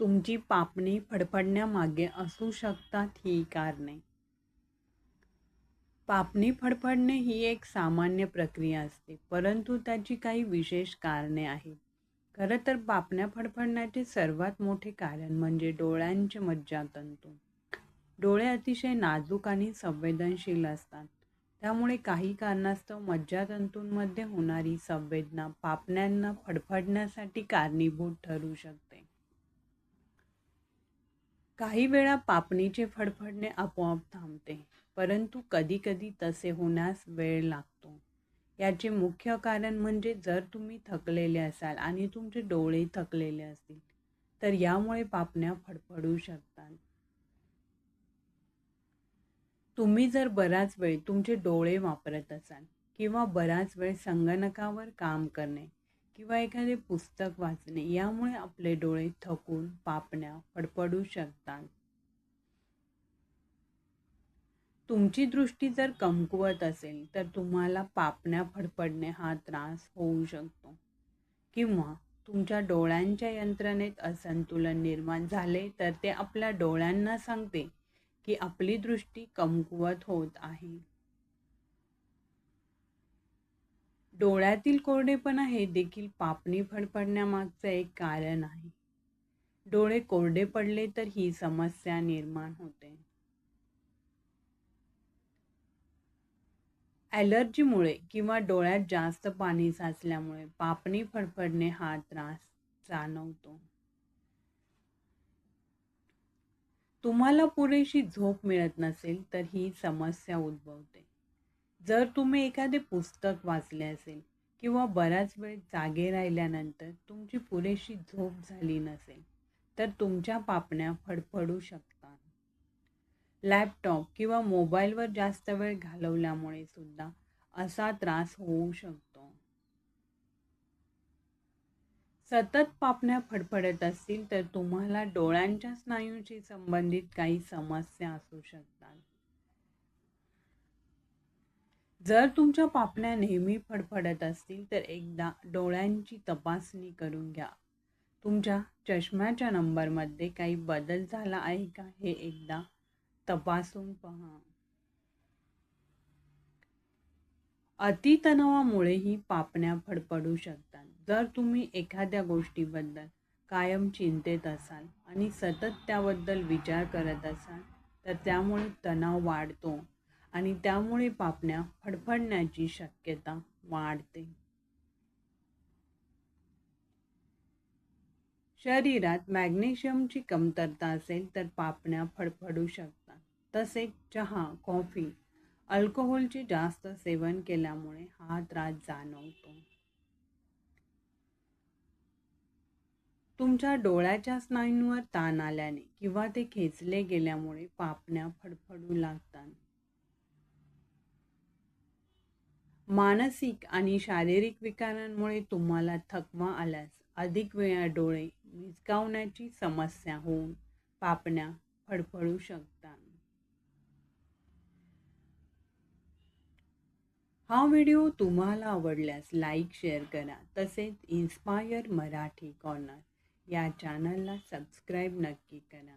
तुमची पापणी फडफडण्यामागे असू शकतात ही कारणे पापणी फडफडणे ही एक सामान्य प्रक्रिया असते परंतु त्याची काही विशेष कारणे आहेत. खरं तर पापण्या फडफडण्याचे सर्वात मोठे कारण म्हणजे डोळ्यांचे मज्जातंतू. डोळे अतिशय नाजूक आणि संवेदनशील असतात. त्यामुळे काही कारणास्तव मज्जातंतूंमध्ये होणारी संवेदना पापण्यांना फडफडण्यासाठी कारणीभूत ठरू शकते. काही वेळा पापणीचे फडफडणे आपोआप थांबते परंतु कधीकधी तसे होण्यास वेळ लागतो. याचे मुख्य कारण म्हणजे जर तुम्ही थकलेले असाल आणि तुमचे डोळे थकलेले असतील तर यामुळे पापण्या फडफडू शकतात. तुम्ही जर बराच वेळ तुमचे डोळे वापरत असाल किंवा बराच वेळ संगणकावर काम करणे किंवा एखादे पुस्तक वाचणे यामुळे आपले डोळे थकून पापण्या फडफडू शकतात. तुमची दृष्टी जर कमकुवत असेल तर तुम्हाला पापण्या फडफडणे हा त्रास होऊ शकतो. किंवा तुमच्या डोळ्यांच्या यंत्रणेत असंतुलन निर्माण झाले तर ते आपल्या डोळ्यांना सांगते की आपली दृष्टी कमकुवत होत आहे. डोळ्यातील कोरडेपणा हे देखील पापणी फडफडण्यामागचं एक कारण आहे. डोळे कोरडे पडले तर ही समस्या निर्माण होते. ॲलर्जीमुळे किंवा डोळ्यात जास्त पाणी साचल्यामुळे पापणी फडफडणे हा त्रास जाणवतो. तुम्हाला पुरेशी झोप मिळत नसेल तर ही समस्या उद्भवते. जर तुम्ही एखादे पुस्तक वाचले असेल किंवा बराच वेळ जागे राहिल्यानंतर तुमची पुरेशी झोप झाली नसेल तर तुमच्या पापण्या फडफडू शकतात. लॅपटॉप किंवा मोबाईलवर जास्त वेळ घालवल्यामुळे सुद्धा असा त्रास होऊ शकतो. सतत पापण्या फडफडत असतील तर तुम्हाला डोळ्यांच्या स्नायूशी संबंधित काही समस्या असू शकतात. जर तुमच्या पापण्या नेहमी फडफडत असतील तर एकदा डोळ्यांची तपासणी करून घ्या. तुमच्या चष्म्याच्या नंबरमध्ये काही बदल झाला आहे का हे एकदा तपासून पहा. अतितणावामुळेही पापण्या फडफडू शकतात. जर तुम्ही एखाद्या गोष्टीबद्दल कायम चिंतेत असाल आणि सतत त्याबद्दल विचार करत असाल तर त्यामुळे तणाव वाढतो. आणि त्यामुळे पापण्या फडफडण्याची शक्यता वाढते. शरीरात मॅग्नेशियमची कमतरता असेल तर पापण्या फडफडू शकतात. तसेच चहा कॉफी अल्कोहोलचे जास्त सेवन केल्यामुळे हा त्रास जाणवतो. तुमच्या डोळ्याच्या स्नायूंवर ताण आल्याने किंवा ते खेचले गेल्यामुळे पापण्या फडफडू लागतात. मानसिक आणि शारीरिक विकारांमुळे तुम्हाला थकवा आल्यास अधिक वेळा डोळे मिचकावण्याची समस्या होऊन पापण्या फडफडू शकतात. हा व्हिडिओ तुम्हाला आवडल्यास लाईक शेअर करा. तसेच इन्स्पायर मराठी कॉर्नर या चॅनलला सबस्क्राईब नक्की करा.